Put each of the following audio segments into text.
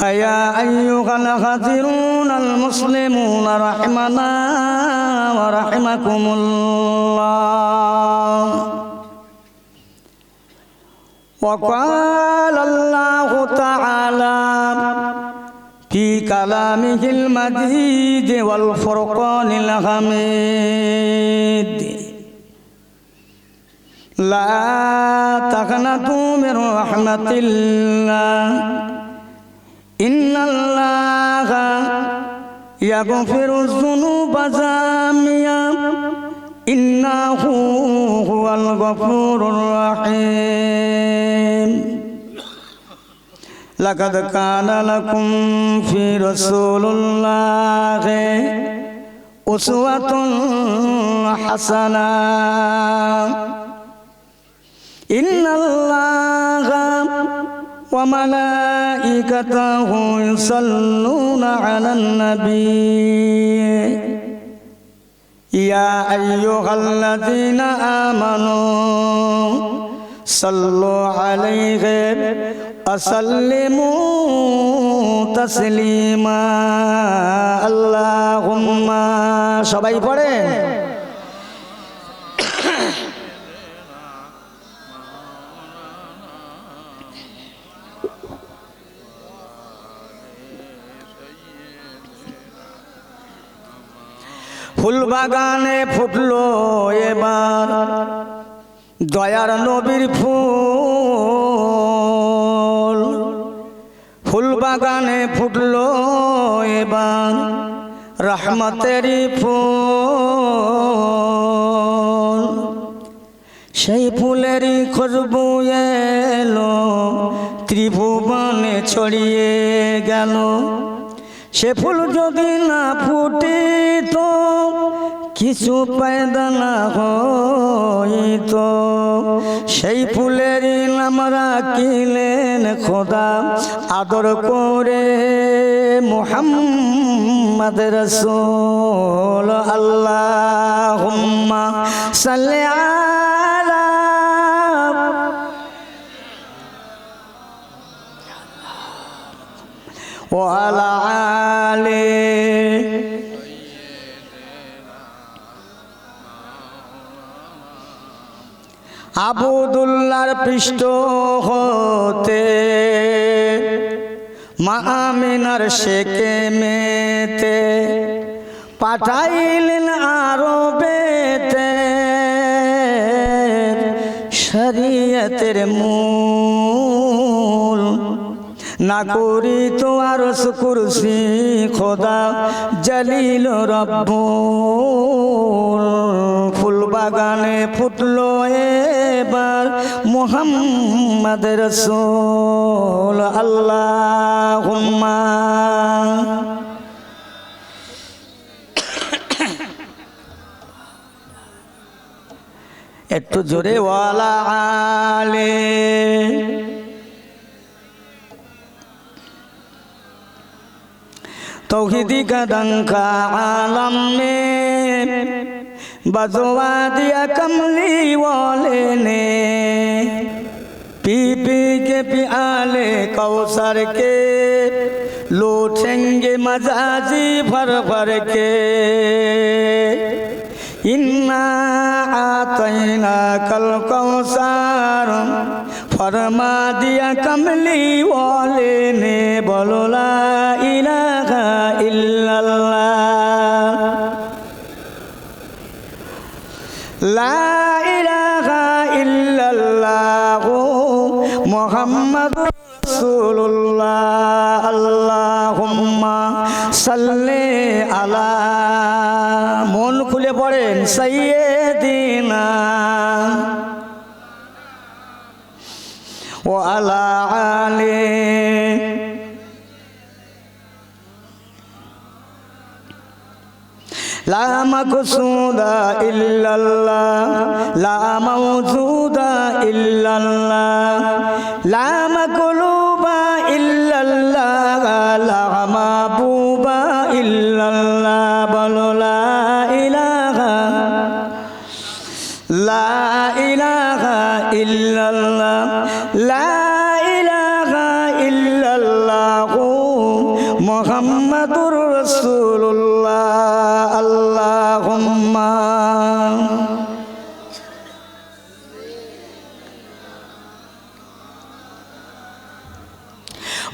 فيا أيها الخاسرون المسلمون رحمنا ورحمكم الله. وقال الله تعالى في كلامه المجيد والفرقان الحميد. لا تقنطوا من رحمة الله. ইন্নাল্লাহা ইয়াগফিরু যুনুবা জামিয়া, ইন্নাহু হুয়াল গফুরুর রাহিম। লাকাদ কানা লাকুম ফি রাসূলুল্লাহি উসওয়াতুন হাসানা। ইন্নাল্লাহা وملائكته يصلون على النبي يا أيها الذين آمنوا صلوا عليه وسلموا تسليما اللهم সবাই পড়েন ফুল বাগানে ফুটলো এবার। দয়ার নবীর ফুল। ফুল বাগানে ফুটলো এবার। রহমতেরই ফুল। সেই ফুলেরই খুশবু এলো, ত্রিভুবনে ছড়িয়ে গেল। সে ফুল যদি না ফুটিত, কিছু পায়দা না হইত। সেই ফুলের নামরা রাখিলেন খোদা, আদর করে মোহাম্মদ রসোল আল্লাহ সাল্লে وعلى آله আবুদুল্লার পৃষ্ঠ হতে মা আমিনার শেকে মেতে পাঠাইলেন আরো বেতে শরীয়তের মূল না করি তো আর কুরসি খোদা জলিল রব্বুল। ফুল বাগানে ফুটলো এবার মোহাম্মদ রসুল। আল্লাহ একটু জোরে ওয়ালা আলে। توحیدی کا رنگ کا عالم میں بزوا دیا کملی والے نے پی پی کے پیالے کوثر کے لوٹیں گے مزاجی بھر بھر کے انا آتینا کل کوثر فرما دیا کملی সাল্লি আলা। মন খুলে পড়েন সাইয়্যিদিনা ও আলা আলি। লা মাকসুদা ইল্লাল্লাহ। লা মাওজুদা ইল্লাল্লাহ। লা মাকলুবা ইল্লাল্লাহ লা ইলাহা ইল্লাল্লাহ মুহাম্মাদুর রাসূলুল্লাহ আল্লাহুম্মা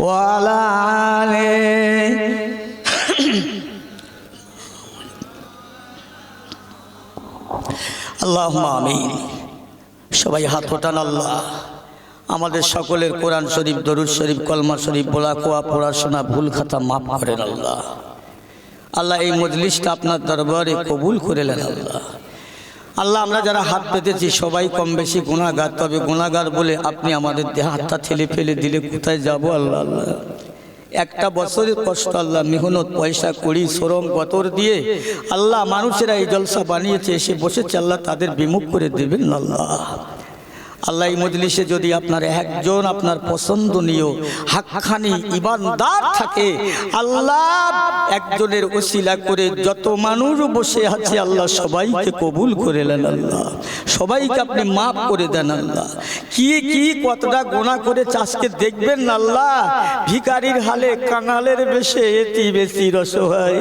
ওয়ালা আলিহি আল্লাহ আমিন সবাই হাত ওঠান আল্লাহ। আমাদের সকলের কোরআন শরীফ, দরুদ শরীফ, কলমা শরীফ, বলা, কোয়া পড়াশোনা ভুল খাতা মাফ করেন আল্লাহ। আল্লাহ এই মজলিসটা আপনার দরবারে কবুল করে নেন আল্লাহ। আল্লাহ, আমরা যারা হাত পেতেছি, সবাই কম বেশি গুণাগার তবে গুণাগার বলে আপনি আমাদের দেহ হাতটা ঠেলে ফেলে দিলে কোথায় যাব আল্লাহ আল্লাহ? একটা বছরের কষ্ট আল্লাহ, মেহনত, পয়সা করি শ্রম গতর দিয়ে আল্লাহ মানুষেরা এই জলসা বানিয়েছে, এসে বসেছে, আল্লাহ তাদের বিমুখ করে দেবেন আল্লাহ। আল্লাহ মজলিসে যদি আপনার একজন আপনার পছন্দনীয় হাক্কানি ইমানদার থাকে, আল্লাহ একজনের ওসিলা করে যত মানুষ বসে আছে, আল্লাহ সবাইকে কবুল করে নেন আল্লাহ। সবাইকে আপনি মাফ করে দেন আল্লাহ। কি কি, কতটা গোনা করে চাষকে দেখবেন আল্লাহ। ভিকারির হালে, কাঙালের বেশে এটি বেশি রসহায়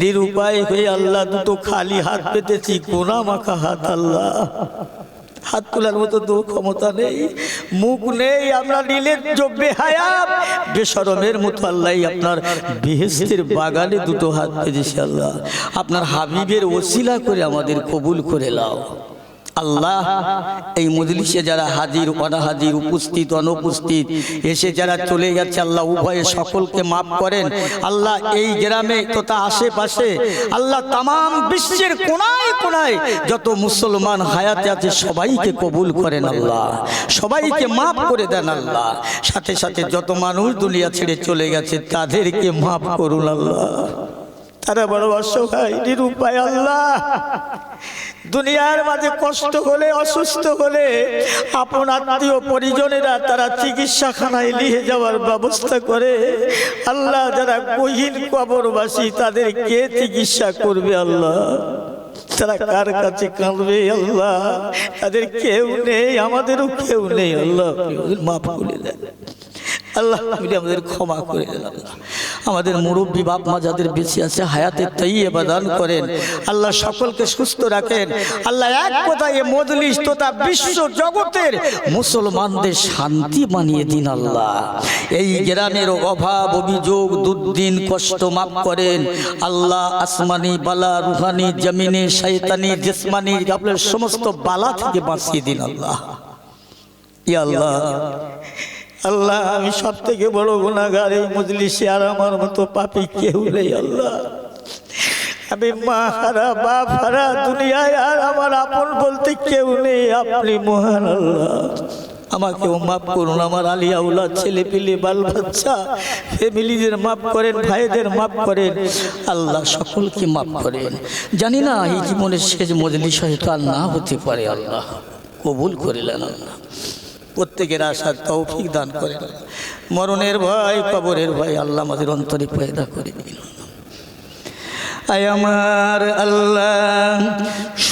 নিরুপায় হয়ে আল্লাহ দুটো খালি হাত পেতেছি, গোনা মাখা হাত আল্লাহ। হাত তোলার মতো তো ক্ষমতা নেই, মুখ নেই, আমরা নীলের জব্বে হায়াত। বেসরমের মতো আল্লাহ আপনার বেহেস্তের বাগানে দুটো হাত পেয়েছি আল্লাহ আপনার হাবিবের ওসিলা করে আমাদের কবুল করে লাও আল্লাহ, এই মজলিসে যারা হাজির, অনাহাজির, উপস্থিত, অনুপস্থিত, এসে যারা চলে গেছে, আল্লাহ উভয়ে সকলকে মাফ করেন। আল্লাহ এই গ্রামে তথা আশেপাশে, আল্লাহ তাম বিশ্বের কোনায় কোনায় যত মুসলমান হায়াতে আছে, সবাইকে কবুল করেন আল্লাহ। সবাইকে মাফ করে দেন আল্লাহ। সাথে সাথে যত মানুষ দুনিয়া ছেড়ে চলে গেছে, তাদেরকে মাফ করুন আল্লাহ। তারা বড় অসহায়, নিরুপায় আল্লাহ। দুনিয়ার মাঝে কষ্ট হলে, অসুস্থ হলে আপন আত্মীয় পরিজনেরা তারা চিকিৎসাখানায় নিয়ে যাওয়ার ব্যবস্থা করে। আল্লাহ যারা গহীন কবরবাসী, তাদের কে চিকিৎসা করবে আল্লাহ? তারা কার কাছে কাঁদবে আল্লাহ? তাদের কেউ নেই, আমাদেরও কেউ নেই। আল্লাহ মাফ করে দেয় আল্লাহ আমাদের ক্ষমা করে দেন আল্লাহ। আমাদের মুরব্বী বাপ মা যাদের বেশি আছে, হায়াতে তাই দান করেন। আল্লাহ সকলকে সুস্থ রাখেন। আল্লাহ এক কথায় মজলিস তথা বিশ্ব জগতের মুসলমানদের শান্তি বানিয়ে দিন আল্লাহ। এই গ্রামের অভাব, অভিযোগ, দুর্দিন, কষ্ট মাফ করেন। আল্লাহ আসমানি বালা, রুহানি, জমিনে শৈতানি জিসমানি আপনার সমস্ত বালা থেকে বাঁচিয়ে দিন আল্লাহ। ইয়া আল্লাহ আল্লাহ, আমি সব থেকে বড় গুণাগার এই মজলিসে আর আমার মতো পাপি কেউ নেই, আল্লাহ। আমি মা হারা, বাপ হারা, দুনিয়ায় আর আমার আপন বলতে কেউ নেই, আপনি মহান আল্লাহ। আমাকেও মাফ করুন, আমার আলিয়া ছেলে পিলে বাল বাচ্চা ফ্যামিলিদের মাফ করেন, ভাইদের মাফ করেন, আল্লাহ সকলকে মাফ করেন। জানি না এই জীবনের শেষ মজলিস হয়তো আর না হতে পারে, আল্লাহ। কবুল করিলেন আল্লাহ। প্রত্যেকের আশার তৌফিক দান করেন মরণের ভয়, কবরের ভয় আল্লাহ আমাদের অন্তরে পয়দা করে দিন আয় আমার আল্লাহ,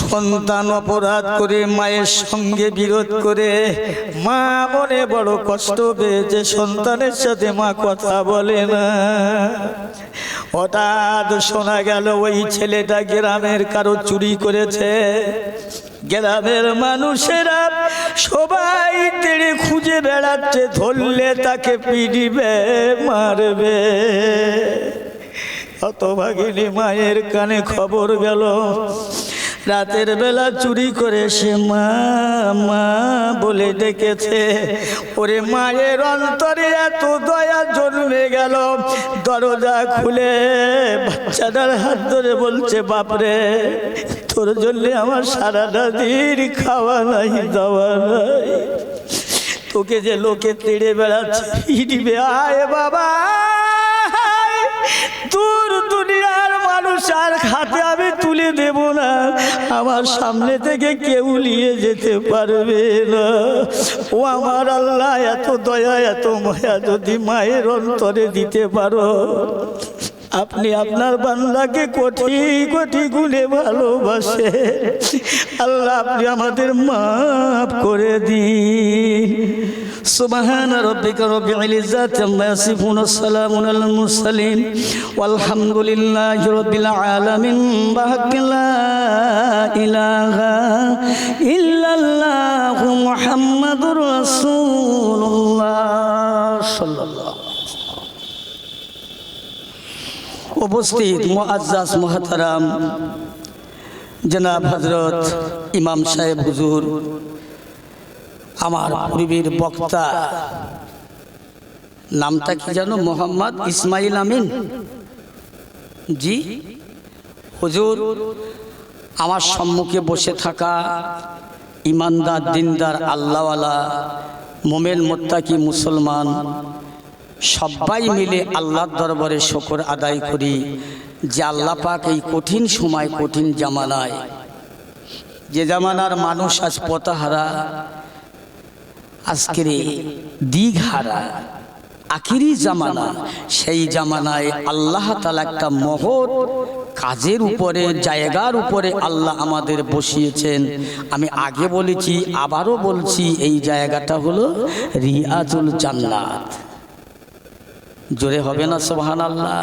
সন্তান অপরাধ করে, মায়ের সঙ্গে বিরোধ করে, মা মনে বড় কষ্ট পেয়েছে, সন্তানের সাথে মা কথা বলে না। হঠাৎ শোনা গেল, ওই ছেলেটা গ্রামের কারও চুরি করেছে। গ্রামের মানুষেরা সবাই তেড়ে খুঁজে বেড়াচ্ছে, ধরলে তাকে পিড়িবে মারবে। অত ভাগিনী মায়ের কানে খবর গেল রাতের বেলা চুরি করে সে মা মা বলে ডেকেছে, ওরে মায়ের অন্তরে এত দয়া জন্মে গেল। দরজা খুলে বাচ্চাটার হাত ধরে বলছে, বাপরে, তোর জন্য আমার সারাটা দিন খাওয়া নাই, দাওয়া নাই। তোকে যে লোকে তেড়ে বেড়াচ্ছে আয় বাবা দূর দুনিয়ার আর হাতে আমি তুলে দেব না। আমার সামনে থেকে কেউ নিয়ে যেতে পারবে না। ও আমার আল্লাহ, এত দয়া, এত মায়া যদি মায়ের অন্তরে দিতে পারো, আপনি আপনার বান্দাকে কোটি কোটি গুণে ভালোবাসে। আল্লাহ, আপনি আমাদের মাফ করে দিন। সুবহান রাব্বিকা রব্বিল ইজ্জাতি আম্মা ইয়াসিফুন ওয়াসসালামুন আলাল মুরসালিন। ওয়ালহামদুলিল্লাহি রাব্বিল আলামিন। বাহাক্কি লা ইলাহা ইল্লাল্লাহু মুহাম্মাদুর রাসূলুল্লাহ সাল্লাল্লাহু উপস্থিত মুআজ্জাজ মুহতারাম, জনাব হজরত ইমাম সাহেব হুজুর আমার পূর্বের বক্তা। নামটা কি জানো? মোহাম্মদ ইসমাইল আমিন। জি, হুজুর, আমার সম্মুখে বসে থাকা ইমানদার, দিনদার, আল্লাহওয়ালা, মোমেন, মোত্তাকি, মুসলমান, সবাই মিলে আল্লাহর দরবারে শকর আদায় করি যে আল্লাহ পাক এই কঠিন সময়, কঠিন জামানায়, যে জামানার মানুষ আজ পতাহারা আজকের এই দিঘহারা আখিরি জামানা, সেই জামানায় আল্লাহ তালা একটা মহৎ কাজের উপরে, জায়গার উপরে আল্লাহ আমাদের বসিয়েছেন। আমি আগে বলেছি, আবারও বলছি, এই জায়গাটা হলো রিয়াজুল জান্নাত। জোরে হবে না সোহান আল্লাহ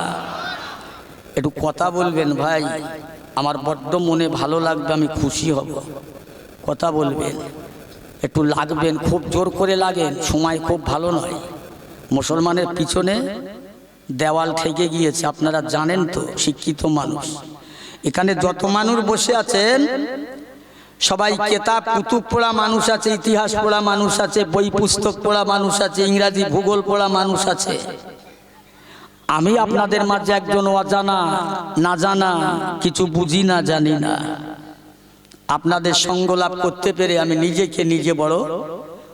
একটু কথা বলবেন ভাই, আমার বড্ড মনে ভালো লাগবে, আমি খুশি হব। কথা বলবেন। একটু লাগবেন, খুব জোর করে লাগেন সময় খুব ভালো নয়। মুসলমানের পিছনে দেওয়াল ঠেকে গিয়েছে, আপনারা জানেন তো, শিক্ষিত মানুষ। এখানে যত মানুষ বসে আছেন, সবাই কেতাব, কুতুব পড়া মানুষ আছে, ইতিহাস পড়া মানুষ আছে, বই পুস্তক পড়া মানুষ আছে, ইংরাজি ভূগোল পড়া মানুষ আছে। আমি আপনাদের মাঝে একজন অজানা, না জানা, কিছু বুঝি না, জানি না। আপনাদের সঙ্গ লাভ করতে পেরে আমি নিজেকে নিজে বড়।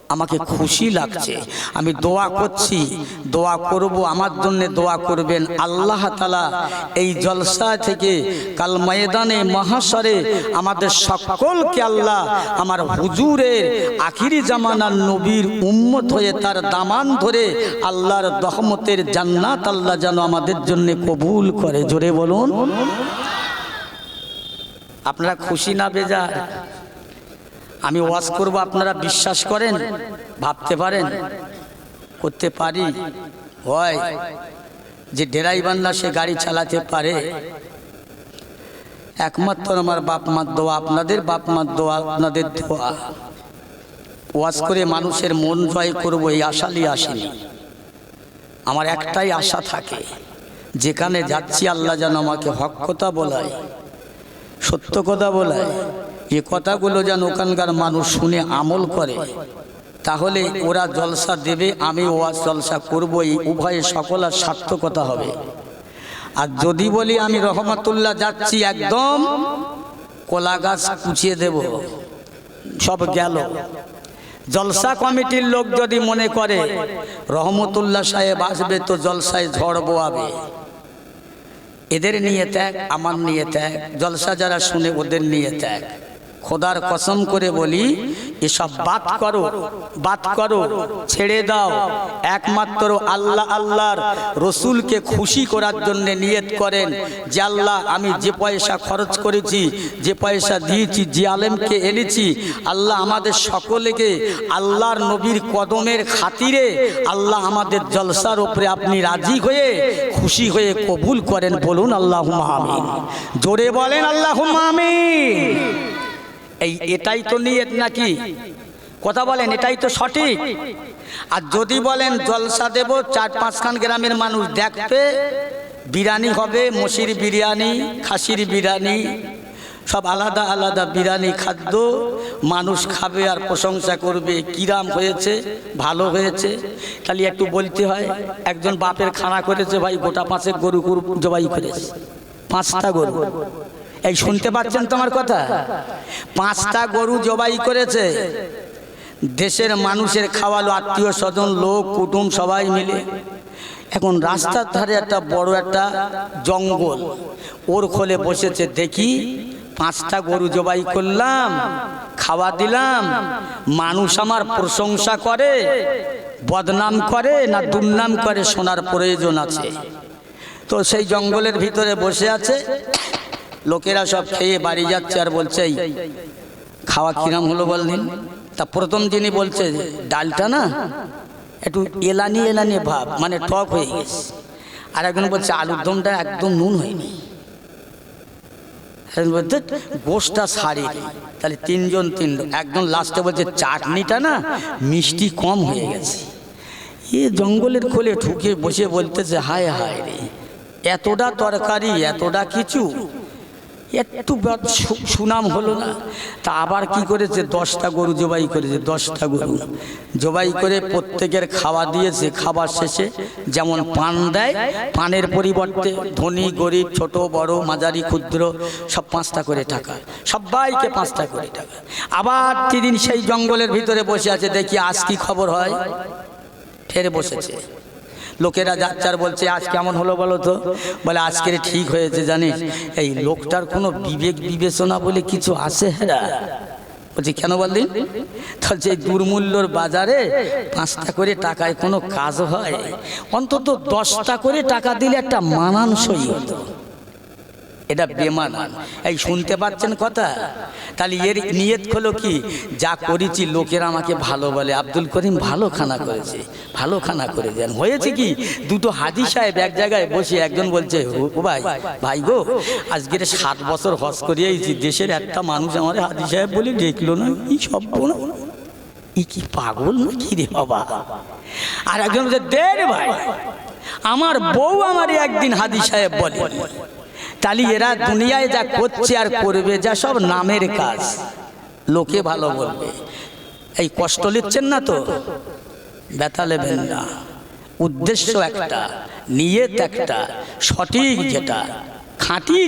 আমাকে খুশি লাগছে। আমি দোয়া করছি। দোয়া করব, আমার জন্য দোয়া করবেন। আল্লাহ তালা এই জলসা থেকে কাল ময়দানে মহাসরে আমাদের সকলকে আল্লাহ আমার হুজুরের আখিরি জামানার নবীর উম্মত হয়ে তার দামান ধরে আল্লাহর দহমতের জান্নাত আল্লাহ যেন আমাদের জন্য কবুল করে। জোরে বলুন। আপনারা খুশি না বেজার? আমি ওয়াজ করব, আপনারা বিশ্বাস করেন, ভাবতে পারেন, করতে পারি। হয় যে ড্রাইভার না সে গাড়ি চালাতে পারে। একমাত্র আমার বাপ মার দোয়া, আপনাদের বাপ মার দোয়া, আপনাদের দোয়া। ওয়াজ করে মানুষের মন জয় করব, এই আশালি আসেনি। আমার একটাই আশা থাকে, যেখানে যাচ্ছি আল্লাহ যেন আমাকে হক কথা বলায়। সত্য কথা বলায় এ কথাগুলো যেন ওখানকার মানুষ শুনে আমল করে। তাহলে ওরা জলসা দেবে, আমি ওয়াজ জলসা করব এই উভয়ে সকলের সার্থকতা হবে। আর যদি বলি আমি রহমতুল্লাহ যাচ্ছি একদম কলা গাছ কুচিয়ে দেব। সব গেল। জলসা কমিটির লোক যদি মনে করে, রহমতুল্লাহ সাহেব আসবে তো জলসায় ঝড় বোয়াবে। এদের নিয়ে ত্যাগ আমার নিয়ে ত্যাগ জলসা যারা শুনে ওদের নিয়ে ত্যাগ। খোদার কসম করে বলি, এসব বাদ করো বাদ করো, ছেড়ে দাও। একমাত্র আল্লাহ আল্লাহর রসুলকে খুশি করার জন্য নিয়ত করেন যে, আল্লাহ, আমি যে পয়সা খরচ করেছি, যে পয়সা দিয়েছি, যে আলেমকে এনেছি, আল্লাহ আমাদের সকলেকে আল্লাহর নবীর কদমের খাতিরে আল্লাহ আমাদের জলসার ওপরে আপনি রাজি হয়ে খুশি হয়ে কবুল করেন। বলুন আল্লাহ আমিন। জোরে বলেন আল্লাহ আমিন। এই এটাই তো নিয়ত নাকি? কথা বলেন, এটাই তো সঠিক। আর যদি বলেন জলসা দেব, চার পাঁচখান গ্রামের মানুষ দেখবে, বিরিয়ানি হবে, মসির বিরিয়ানি, খাসির বিরিয়ানি, সব আলাদা আলাদা বিরিয়ানি খাদ্য, মানুষ খাবে আর প্রশংসা করবে, কিরাম হয়েছে, ভালো হয়েছে। খালি একটু বলতে হয়, একজন বাপের খানা করেছে ভাই, গোটা পাঁচে গরু গরু জবাই করেছে, পাঁচটা গরু। এই শুনতে পাচ্ছেন তোমার কথা? পাঁচটা গরু জবাই করেছে। দেশের মানুষের খাওয়ালো আত্মীয় স্বজন, লোক, কুটুম সবাই মিলে। এখন রাস্তার ধারে একটা বড় একটা জঙ্গল। ওর খোলে বসেছে, দেখি, পাঁচটা গরু জবাই করলাম, খাওয়া দিলাম, মানুষ আমার প্রশংসা করে, বদনাম করে না দুর্নাম করে, শোনার প্রয়োজন আছে। তো সেই জঙ্গলের ভিতরে বসে আছে। লোকেরা সব খেয়ে বাড়ি যাচ্ছে আর বলছে "এই, খাওয়া কিরাম হলো বলদিন তা প্রথম দিনই বলছে ডালটা না একটু এলানি এলানি ভাব মানে টক হয়ে গেছে। আর একজন বলছে আলুর দমটা একদম নুন হয়নি। বলছে গোষ্ঠটা সারিনি তাহলে তিনজন তিন একজন লাস্টে বলছে চাটনিটা না মিষ্টি কম হয়ে গেছে। এ জঙ্গলের খোলে ঠুকে বসে বলতেছে হায় হায় রে এতটা তরকারি এতটা কিছু একটু সুনাম হলো না। তা আবার কি করেছে? দশটা গরু জবাই করেছে, দশটা গরু। জবাই করে প্রত্যেকের খাওয়া দিয়েছে। খাবার শেষে যেমন পান দেয়, পানের পরিবর্তে ধনী, গরিব, ছোট, বড়, মাঝারি, ক্ষুদ্র, সব পাঁচটা করে টাকা। সবাইকে পাঁচটা করে টাকা। আবার তিন সেই জঙ্গলের ভিতরে বসে আছে, দেখি আজ কি খবর হয়? ফের বসেছে। লোকেরা যাচ্চার বলছে, আজ কেমন হলো বলো তো? বলে, আজকের ঠিক হয়েছে, জানিস? এই লোকটার কোনো বিবেক বিবেচনা বলে কিছু আসে হ্যাঁ বলছি, কেন বললি? তাহলে এই দুর্মূল্যর বাজারে পাঁচটা করে টাকায় কোনো কাজ হয়? অন্তত দশটা করে টাকা দিলে একটা মানানসই হতো। এটা বেমানান। এই শুনতে পাচ্ছেন কথা? তাহলে এর নিয়ত হলো কি? যা করেছি লোকেরা আমাকে ভালো বলে। আব্দুল করিম ভালো খানা করেছে ভালো খানা করে দেন। হয়েছে কি? দুটো হাজি সাহেব এক জায়গায় বসে একজন বলছে ও ভাই ভাই গো, আজকের সাত বছর হজ করিয়েছি। দেশের একটা মানুষ আমার হাজি সাহেব বলে দেখল না। এই সব না ই কি পাগল না কি রে বাবা? আর একজন বলছে, দে রে ভাই, আমার বউ আমার একদিন হাদি সাহেব বলে। তাহলে এরা দুনিয়ায় যা করছে আর করবে যা সব নামের কাজ। লোকে ভালো বলবে। এই কষ্ট নিচ্ছেন না তো? ব্যথা নেবেন না। উদ্দেশ্য একটা নিয়ত একটা সঠিক যেটা। খাঁটি